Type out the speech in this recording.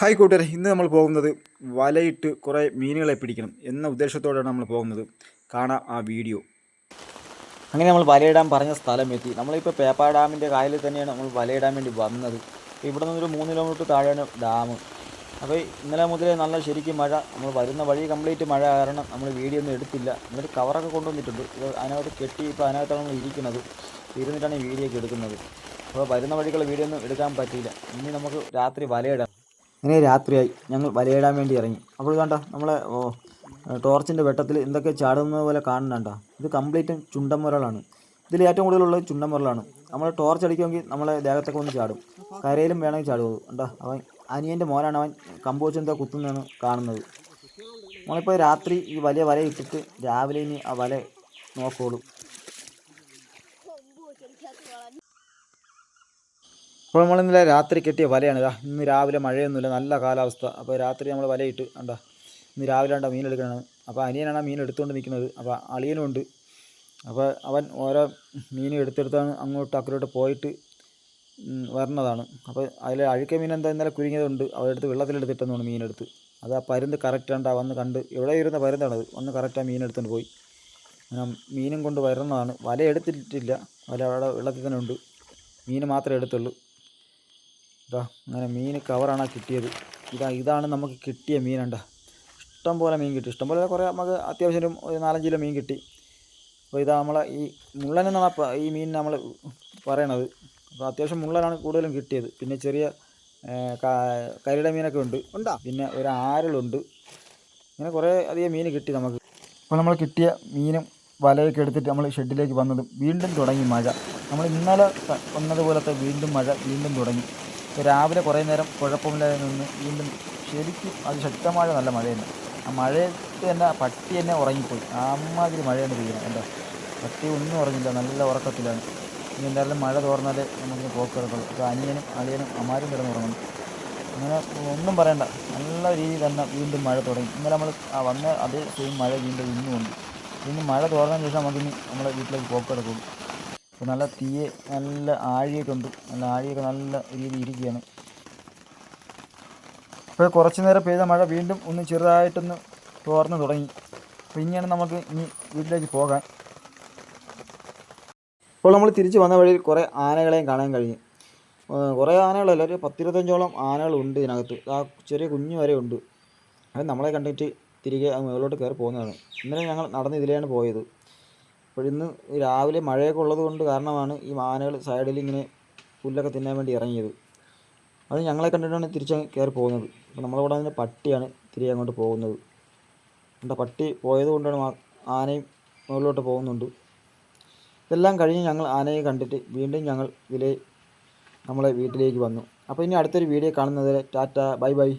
Hi കൂട്ടുകാരെ ഇന്ന് നമ്മൾ പോകുന്നത് വലയിട്ട് കുറേ മീനുകളെ പിടിക്കണം എന്ന ഉദ്ദേശത്തോടെയാണ് നമ്മൾ പോകുന്നത്. കാണാം ആ വീഡിയോ. അങ്ങനെ നമ്മൾ വലയിടാൻ പറഞ്ഞ സ്ഥലം എത്തി നമ്മളിപ്പോൾ പേപ്പാ ഡാമിന്റെ കായലിൽ തന്നെയാണ് നമ്മൾ വലയിടാൻ വേണ്ടി വന്നത്. ഇവിടെ നിന്നൊരു മൂന്ന് കിലോമീറ്റർ താഴെയാണ് ഡാം. അപ്പോൾ ഇന്നലെ മുതലേ നല്ല ശരിക്കും മഴ നമ്മൾ വരുന്ന വഴി കംപ്ലീറ്റ് മഴ കാരണം നമ്മൾ വീഡിയോ ഒന്നും എടുത്തില്ല. എന്നിട്ട് കവറൊക്കെ കൊണ്ടുവന്നിട്ടുണ്ട്. ഇത് അതിനകത്ത് കെട്ടി ഇപ്പോൾ അതിനകത്താണ് നമ്മൾ ഇരിക്കുന്നത്. ഇരുന്നിട്ടാണ് ഈ വീഡിയോ ഒക്കെ എടുക്കുന്നത്. അപ്പോൾ വരുന്ന വഴിക്കുള്ള വീഡിയോ ഒന്നും എടുക്കാൻ പറ്റിയില്ല. ഇനി നമുക്ക് രാത്രി വലയിടാം. അങ്ങനെ രാത്രിയായി. ഞങ്ങൾ വലയിടാൻ വേണ്ടി ഇറങ്ങി. അപ്പോൾ കണ്ട നമ്മളെ ഓ, ടോർച്ചിന്റെ വെട്ടത്തിൽ എന്തൊക്കെ ചാടുന്നത് പോലെ കാണുന്നുണ്ട ഇത് കംപ്ലീറ്റും ചുണ്ടൻമുരളാണ് ഇതിൽ ഏറ്റവും കൂടുതലുള്ളത് ചുണ്ടൻമുരളാണ് നമ്മൾ ടോർച്ച് അടിക്കുമെങ്കിൽ നമ്മളെ ദേഹത്തൊക്കെ ഒന്ന് ചാടും. കരയിലും വേണമെങ്കിൽ ചാടും കണ്ടോ അവൻ അനിയന്റെ മോനാണ് അവൻ കമ്പ് വെച്ച് എന്താ കുത്തുന്നതാണ് കാണുന്നത്. നമ്മളിപ്പോൾ രാത്രി ഈ വലിയ വല ഇട്ടിട്ട് രാവിലെ ഇനി ആ വല നോക്കോളൂ. അപ്പോൾ നമ്മൾ ഇന്നലെ രാത്രി കെട്ടിയ വലയാണ്. ഇതാ ഇന്ന് രാവിലെ മഴയൊന്നുമില്ല നല്ല കാലാവസ്ഥ. അപ്പോൾ രാത്രി നമ്മൾ വലയിട്ട് കണ്ടാ? ഇന്ന് രാവിലെ കണ്ട മീൻ എടുക്കണം അപ്പോൾ അനിയനാണ് മീൻ എടുത്തുകൊണ്ട് നിൽക്കുന്നത്. അപ്പോൾ അളിയനും ഉണ്ട്. അപ്പോൾ അവൻ ഓരോ മീൻ എടുത്തെടുത്താണ് അങ്ങോട്ട് അക്കരോട്ട് പോയിട്ട് വരണതാണ്. അപ്പോൾ അതിൽ അഴുക്ക മീൻ എന്താ ഇന്നലെ കുരുങ്ങിയതുണ്ട്. അവരെടുത്ത് വെള്ളത്തിലെടുത്തിട്ടെന്നാണ് മീനെടുത്ത് അത് ആ പരുന്ത് കറക്റ്റ് ഉണ്ടാ വന്ന് കണ്ട് എവിടെ ഇരുന്ന പരുന്താണത്? വന്ന് കറക്റ്റാണ് മീനെടുത്തുകൊണ്ട് പോയി. അങ്ങനെ മീനും കൊണ്ട് വരുന്നതാണ് വല എടുത്തിട്ടില്ല. വല അവിടെ വെള്ളത്തിൽ തന്നെ ഉണ്ട്. മീൻ മാത്രമേ എടുത്തുള്ളൂ. ഇതാ അങ്ങനെ മീൻ കവറാണ് കിട്ടിയത്. ഇതാ ഇതാണ് നമുക്ക് കിട്ടിയ മീനുണ്ട ഇഷ്ടം പോലെ മീൻ കിട്ടി. ഇഷ്ടം പോലെ കുറേ നമുക്ക് അത്യാവശ്യം ഒരു നാലഞ്ച് കിലോ മീൻ കിട്ടി. അപ്പോൾ ഇതാ നമ്മളെ ഈ മുള്ളൻ എന്നാണ് ഈ മീൻ നമ്മൾ പറയണത്. അപ്പോൾ അത്യാവശ്യം മുള്ളനാണ് കൂടുതലും കിട്ടിയത്. പിന്നെ ചെറിയ കരിയുടെ മീനൊക്കെ ഉണ്ട്. ഉണ്ടാ? പിന്നെ ഒരു ആരളുണ്ട്. ഇങ്ങനെ കുറേ അധികം മീൻ കിട്ടി നമുക്ക്. അപ്പോൾ നമ്മൾ കിട്ടിയ മീനും വലയൊക്കെ എടുത്തിട്ട് നമ്മൾ ഷെഡിലേക്ക് വന്നതും വീണ്ടും തുടങ്ങി മഴ. നമ്മൾ ഇന്നലെ വന്നതുപോലത്തെ വീണ്ടും മഴ വീണ്ടും തുടങ്ങി. രാവിലെ കുറേ നേരം കുഴപ്പമില്ലാതെ നിന്ന് വീണ്ടും ശരിക്കും അതിശക്തമായ നല്ല മഴയുണ്ട് ആ മഴയത്ത് തന്നെ പട്ടി തന്നെ ഉറങ്ങിപ്പോയി. അമ്മാതിരി മഴയാണ് പെയ്യുന്നത്. എന്താ പട്ടി ഒന്നും ഉറങ്ങില്ല. നല്ല ഉറക്കത്തിലാണ്. ഇനി എന്തായാലും മഴ തോർന്നാലേ നമുക്ക് പോക്കെടുക്കുള്ളൂ അപ്പോൾ അനിയനും അളിയനും അമ്മാരും കിടന്നുറങ്ങണം അങ്ങനെ ഒന്നും പറയണ്ട. നല്ല രീതിയിൽ തന്നെ വീണ്ടും മഴ തുടങ്ങി. ഇന്നലെ നമ്മൾ വന്ന അതേ സെയിം മഴ വീണ്ടും ഇന്നും ഉണ്ട് ഇനി മഴ തോർന്നതിന് ശേഷം നമുക്കിനി നമ്മളെ വീട്ടിലേക്ക് പോക്കെടുക്കുള്ളൂ അപ്പോൾ നല്ല തീയെ നല്ല ആഴിയൊക്കെ ഉണ്ട്. നല്ല ആഴിയൊക്കെ നല്ല രീതിയിൽ ഇരിക്കുകയാണ്. അപ്പോൾ കുറച്ച് നേരം പെയ്ത മഴ വീണ്ടും ഒന്ന് ചെറുതായിട്ടൊന്ന് തോർന്ന് തുടങ്ങി. അപ്പോൾ ഇനിയാണ് നമുക്ക് ഇനി വീട്ടിലേക്ക് പോകാൻ. അപ്പോൾ നമ്മൾ തിരിച്ച് വന്ന വഴിയിൽ കുറേ ആനകളെയും കാണാൻ ഏഹ് കുറേ ആനകളല്ല ഒരു പത്തിരുപത്തഞ്ചോളം ആനകളുണ്ട് ഇതിനകത്ത്. ആ ചെറിയ കുഞ്ഞു വരെ ഉണ്ട്. അത് നമ്മളെ കണ്ടിട്ട് തിരികെ മുകളിലോട്ട് കയറി പോകുന്നതാണ്. ഇന്നലെ ഞങ്ങൾ നടന്ന് ഇതിലെയാണ് പോയത്. അപ്പോൾ രാവിലെ മഴയൊക്കെ ഉള്ളത് കൊണ്ട് കാരണമാണ് ഈ ആനകൾ സൈഡിൽ ഇങ്ങനെ പുല്ലൊക്കെ തിന്നാൻ വേണ്ടി ഇറങ്ങിയത്. അത് ഞങ്ങളെ കണ്ടിട്ടാണ് തിരിച്ച് കയറി പോകുന്നത്. അപ്പോൾ നമ്മളിവിടെ അതിന്റെ പട്ടിയാണ് തിരികെ അങ്ങോട്ട് പോകുന്നത്. എന്താ പട്ടി പോയത് കൊണ്ടാണ് ആനയും മുകളിലോട്ട് പോകുന്നുണ്ട്. ഇതെല്ലാം കഴിഞ്ഞ് ഞങ്ങൾ ആനയെ കണ്ടിട്ട് വീണ്ടും ഞങ്ങൾ ഇതിലെ നമ്മളെ വീട്ടിലേക്ക് വന്നു. അപ്പോൾ ഇനി അടുത്തൊരു വീഡിയോ കാണുന്നത് ടാറ്റ ബൈ ബൈ.